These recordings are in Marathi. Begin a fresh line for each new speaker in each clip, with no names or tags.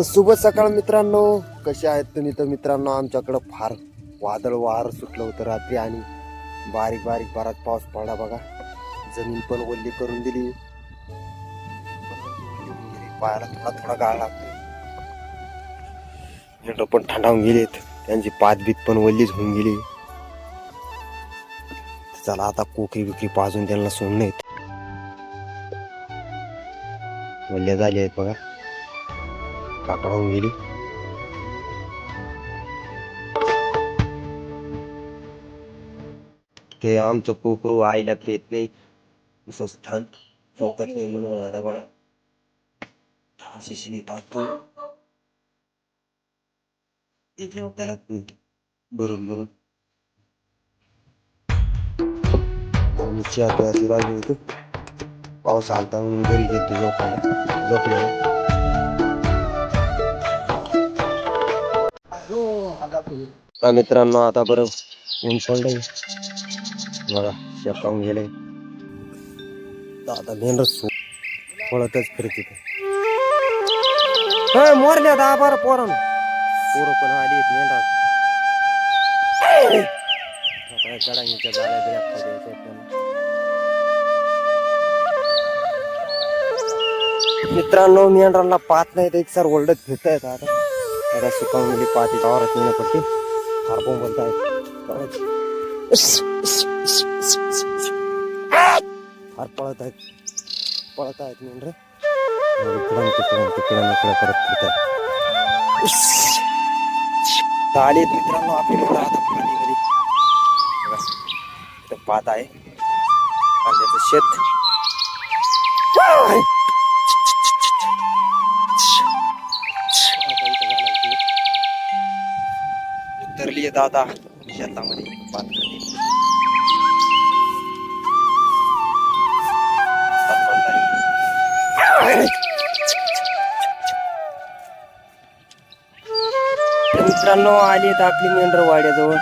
तर शुभ सकाळ मित्रांनो. कसे आहेत तुम्ही? तर मित्रांनो आमच्याकडं फार वादळ वार सुटलं होतं रात्री आणि बारीक बारीक बराच पाऊस पडला बघा. जमीन पण ओल्ली करून दिली. पायाला थोडा थोडा गाळ लागतो मेंढरं पण थंडावून गेलेत. त्यांची पातबीत पण वल्लीच होऊन गेली. चला आता कोकरी विक्री पाजून त्यांना सोडणं येत वल्ल्या झाली आहेत बघा. काकडा होऊन गेली ते आमचं कोकरू आईला पेत नाही असं स्थान चौकात नाही म्हणून आता बघा शिशिनी पाहतो इथे त्याला भरून भरून आम्ही चहा प्यायची राहिली होती पाऊस आलता म्हणून हा मित्रांनो आता बरं ऊन पडलंय बघा शेपावून गेले. तर आता मेंढर सो पळतच फिरत तिथे मोरल्या दहा बारा पोरण पोरं पण आली मेंढरा आता गडांगीच्या मित्रांनो मेंढरांना पाहत नाही एक सर ओरडत फिरत आहेत आता. आता सुकावून गेली पाहते गावात येणं पडते. फार बोंबलत आहेत फार पळत आहेत. पळत आहेत मेंढर. इकडं तिकडं तिकडं इकडं करत फिरत आहेत. आले मित्रांनो आपली मुलं आता पाणीमध्ये बघा, इथं पात आहे. कांद्याचं शेत. दादा शेतामध्ये पात खाली. मित्रांनो आली तर आपली मेंढर वाड्याजवळ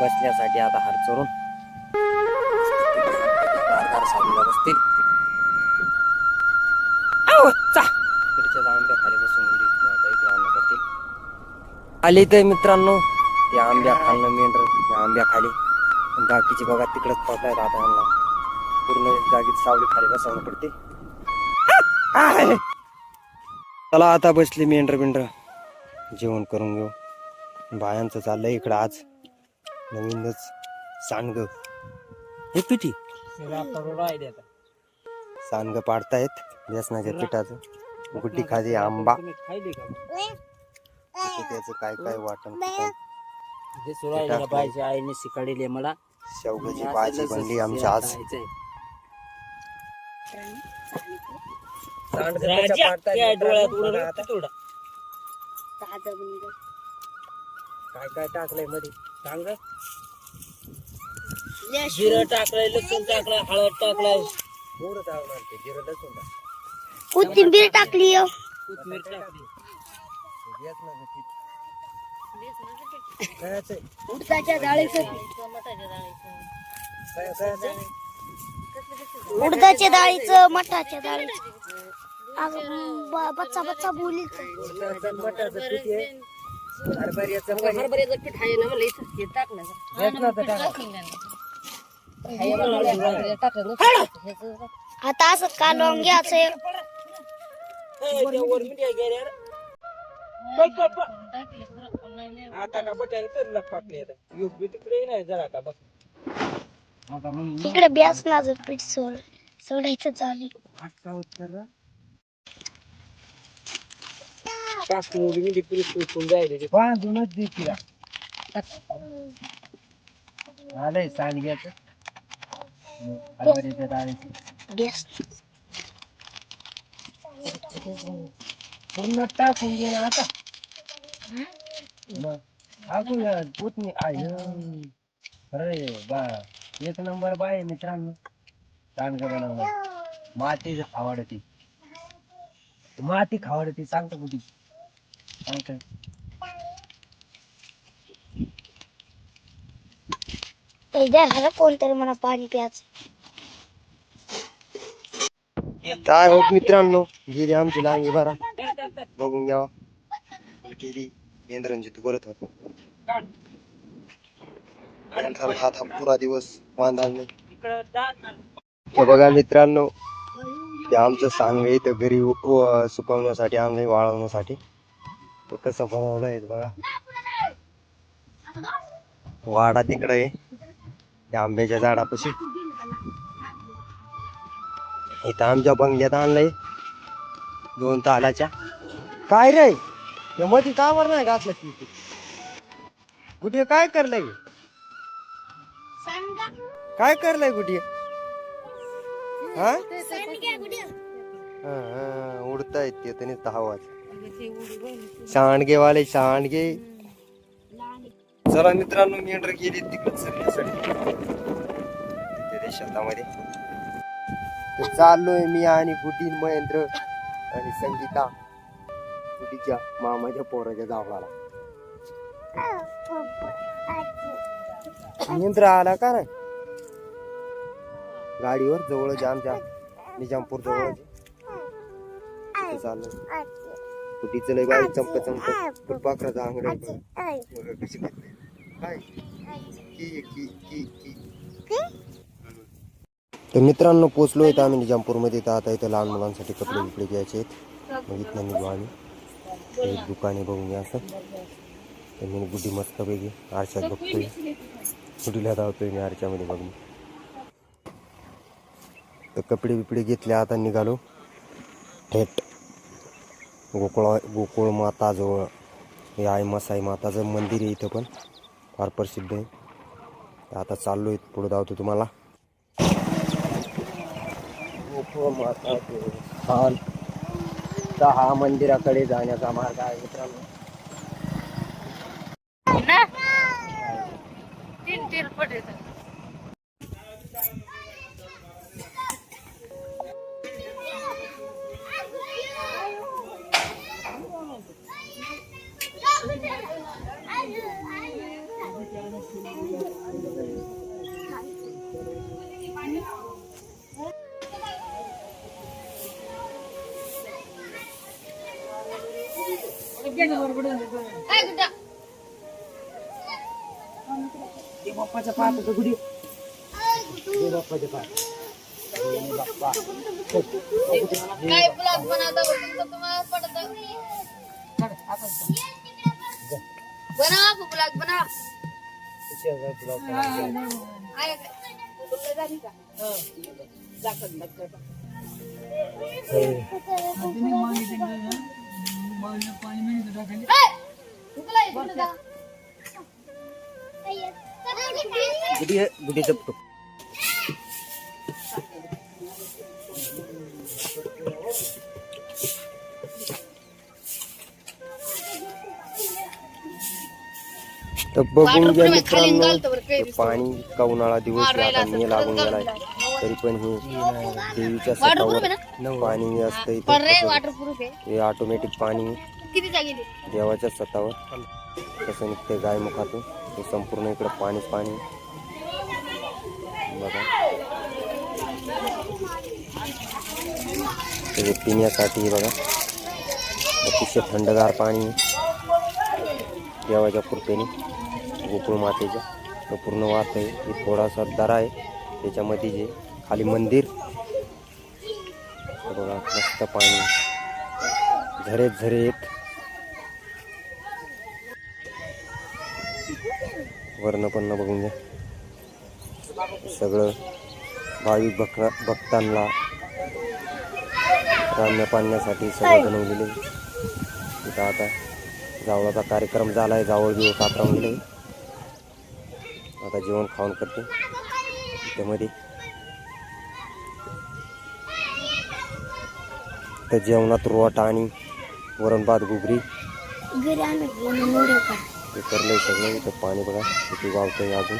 बसण्यासाठी आता हार चोरून गार बसतील चा. आंब्या खाली बसून आली तर मित्रांनो. ते आंब्या खाल्लं मेंढर त्या आंब्या खाली. गाकीची बाकीची बघा तिकडच पडतायत आता यांना. पूर्ण जागीत सावली खाली बसवणं पडते. चला आता बसली मेंढर बिंढर जेवण करून घेऊ. बायांचं चाललंय इकडं आज. नवीनच सांडग. हे पिठी. सांडग पाडतायत. व्यसनाच्या पिठाचं. गुड्डी खाली आंबा. त्याचं काय काय वाटण कुटण.
पाहिजे आईने शिकाडले मला.
शेवग्याची भाजी बनली आमच्या आज. काय काय टाकलंयमध्ये सांग. रे.
जिरं टाकलंय लसूण टाकलाय हळद टाकलाय.
टाकणार ते जिरं लसूण टाक.
कोथिंबीर टाकली हो.
कोथमीर टाकली
बेसनाचं पीठ. कायचं आहे?
उडदाच्या डाळीचं? उडदाच्या मठाच्या डाळीचं. बच्चा बच्चा बोलील
उडदाचं मटाचं पीठ आहे. हरभऱ्याचं पण आहे.
हरभऱ्याचं पीठ आहे ना मला इथं टाक ना
बेसनाचं टाका.
आता असं कालवून घ्यायचं
आता का बटायला तर पाकले युग तिकडे नाही जरा का बघ.
इकडे बेसनाचं पीठ सोड सोडायचं चालू.
कास्ट मुली मी पुरी सुटून जायले
बांधूनच दे तिला. आलंय सांडग्याचं हरभऱ्याच्या डाळीचं.
बेस
पूर्ण टाकून घे ना आता मग टाकून पुतणी आय अरे बा एक नंबर बाय मित्रांनो सांडगं बनवणार माती आवडती माती खावडती सांगतो कुठे सांगतो
द्या कोणतरी मला पाणी प्यायचं
एक काय होत मित्रांनो गेली आमची लांगी बारा बघून घ्यावा गेली बोलत होत हा था पुरा दिवस वांदा बघा मित्रांनो ते आमचं सांग इथं घरी सुकवण्यासाठी आम्ही वाळवण्यासाठी तो कसं बनवलं आहे बघा वाडा तिकडे आहे त्या आंब्याच्या झाडापाशी इथं आमच्या बंगल्यात आणलंय दोन तालाच्या काय रे? हे मध्ये का वर नाही घातलं की तू? कुठे काय करलंय? काय करलंय कुठे हा? उडतायत ते तर दहा वाज सांडगे वाले सांडगे चला मित्रांनो मेंढर गेली तिकडे चरण्यासाठी तिथे ते शेतामध्ये तर चाललोय मी आणि बुटीन महेंद्र आणि संगीता. तिच्या मामाच्या पोराच्या गावाला महेंद्र आला का नाही? गाडीवर जवळच आहे आमच्या निजामपूर जवळच तिथे चाललोय बुटीचं लय बाई चमक चमक फुलपाखराचा आंगड कशी करते काय की की की की. तर मित्रांनो पोचलो आहेत आम्ही निजामपूरमध्ये. तर आता इथं लहान मुलांसाठी कपडे विकले घ्यायचे आहेत मग इथनं निघू आम्ही. हे एक दुकाने बघून घ्या असं. तर मी गुड्डी मस्त पैकी आरशात बघतोय. गुडीला धावतोय मी आरशामध्ये बघून. तर कपडे बिपडे घेतले आता निघालो. थेट गोकुळा गोकुळ माताजवळ. हे आई मसाई माताचं मंदिर आहे इथं पण. फार प्रसिद्ध आहे. आता चाललो आहे पुढे धावतो तुम्हाला. गोकुळ माता स्थान हा मंदिराकडे जाण्याचा मार्ग आहे मित्रांनो. बाप्पाच्या पायाचं गुढी बाप्पाच्या पाय
काय ब्लॉग बनवता बघून तुम्हाला पडतं बनवा ब्लॉग बनवा आहे का? तुला झाली का? ए! तुला हे कुठं जा?
गुढी गुढी जपतो तर बघून घ्या मित्रांनो ते पाणी इतका उन्हाळा दिवस आहे, आता मे लागून गेलाय तरी पण ही देवीच्या सतावर पाणी असतं
पण
इथं हे ऑटोमॅटिक पाणी देवाच्या सतावर. कसं निघते गाय मुखातून. हे संपूर्ण इकडं पाणीच पाणी. बघा. पिण्यासाठी बघा. अतिशय थंडगार पाणी देवाच्या कृपेने. गोकुळ मातेच्या तो पूर्ण वाहत आहे थोडासा दरा आहे. त्याच्यामध्ये जे खाली मंदिर. बघा मस्त पाणी. झरे झरे येत. वर्ण पण बघून घ्या. सगळं भाविक भक्त भक्तांना रान्य पाडण्यासाठी सगळं बनवलेले तिथं आता जावळाचा कार्यक्रम झाला आहे जावळ बिवळ कातरावून गेले आता जेवण खाऊन करते. त्यामध्ये तर जेवणात रोट आणि वरण भात घुगरी करलंय सगळं इथं पाणी बघा किती वावतंय अजून.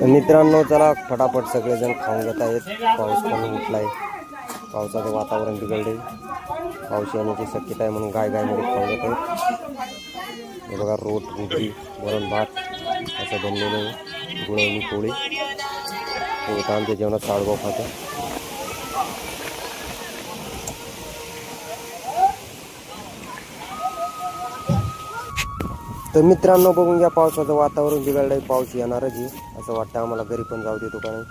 तर मित्रांनो चला फटाफट सगळेजण खाऊन घेत आहेत. पाऊस पण उठलाय. पावसाचं वातावरण बिघडले पाऊस येण्याची शक्यता आहे म्हणून गाय गायमध्ये खाऊन घेत आहेत. हे बघा रोट गुगरी वरण भात असं बनलेलं आहे. गुळवणी पोळी. हो तर आमच्या जेवणात साळगाव खातो. तर मित्रांनो बघून घ्या पावसाचं वातावरण बिघडलंय पाऊस येणारच आहे. असं वाटतं आम्हाला घरी पण जाऊ देतो का नाही.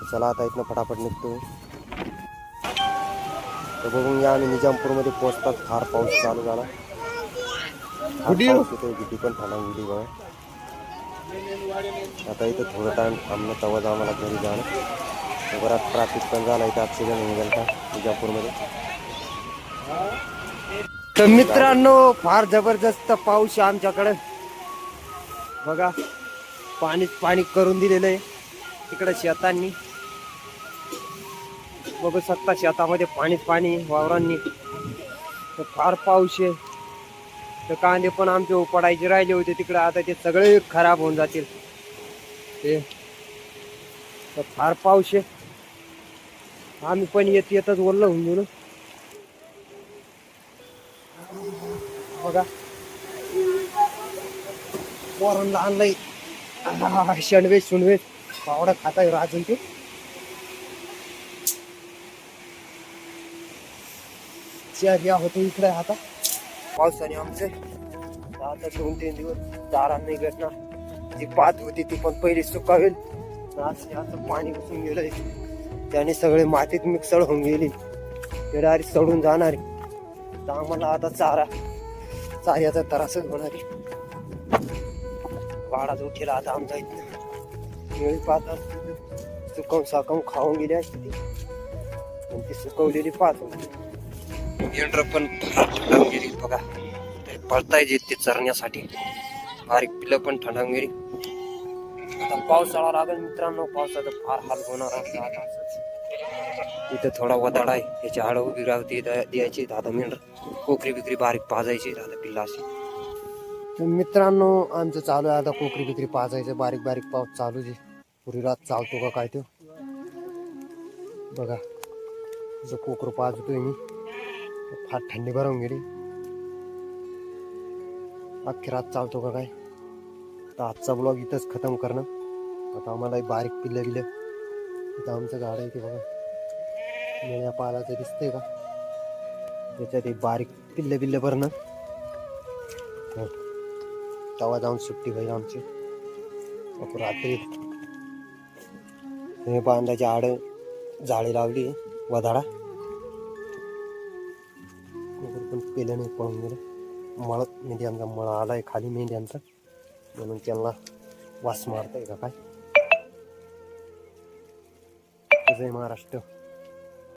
तर चला आता इथनं फटाफट निघतो. तर बघून घ्या आम्ही निजामपूरमध्ये पोहोचतात फार पाऊस चालू झाला. पण ठाणा गुडी बघा आता इथं थोडं टाइम थांबणं तेव्हाच आम्हाला घरी जाणं. बराच ट्रॅफिक पण झाला इथं ॲक्सिडेंट होऊन गेला विजापूरमध्ये. तर मित्रांनो फार जबरदस्त पाऊस आहे आमच्याकडे. बघा पाणीच पाणी करून दिलेलं आहे. तिकडे शेतांनी. बघू शकता शेतामध्ये पाणीच पाणी वावरांनी. तर फार पाऊस आहे. तर कांदे पण आमचे उपडायचे राहिले होते तिकडे. आता ते सगळे खराब होऊन जातील. ते तर फार पाऊस आहे. आम्ही पण येत येतच ओरलं होऊन गेलो. बघा. पोरांना आणलंय. आहा, शणवेश सुणवेश पावडा खाताय हो अजून ते. या होतो इकडे आता. पावसाने आमचे. आता दोन तीन दिवस दारा नाही भेटणार. जी पात होती ती पण पहिली सुकावेल. असं असं पाणी बसून गेलंय. त्याने सगळे मातीत मिक्सळ होऊन गेली. ते सडून जाणार आहे. तर आम्हाला आता चारा चाऱ्याचा त्रासच होणार आहे. वाडाच उठेला आता आमचा इथं वेळी पात सुकवून साकवून खाऊन गेली असते. ती पण ती सुकवलेली पात होती. मेंढर पण थंडावून गेली. बघा ते पळताय जे ते चरण्यासाठी. बारीक पिलं पण थंडावून गेली. आता पावसाळा लागेल मित्रांनो. पावसाचा फार हाल होणार आहे. आता इथं थोडा वदाड आहे. याची हाडं उभी राहते द्यायची. दादा मेंढर कोकरी बिकरी बारीक पाजायची. दादा पिल्ला अशी. मित्रांनो आमचं चालू आहे. आता कोकरी बिकरी पाजायचं. बारीक बारीक पाऊस चालू आहे. पुरी रात चालतो का काय तो? बघा जो कोकरू पाजतोय मी. फार थंडी भरावून गेली. अख्खी रात चालतो का काय? तर आजचा ब्लॉग इथंच खतम करणं. आता आम्हाला बारीक पिल्लं बिल्लं. इथं आमचं झाड आहे ते बघा. निळ्या पालाचं दिसतंय का? त्याच्यात एक बारीक पिल्लं बिल्लं भरणं. हो. तवा जाऊन सुट्टी होईल आमची. रात्री हे बांधाची आड जाळी लावली वधाडा. केल्याने पण केलं नाही पळून गेलं मळ मेंढ्यांचा आहे खाली मेंढ्यांचा. म्हणून त्यांना वास मारताय का काय? जय महाराष्ट्र.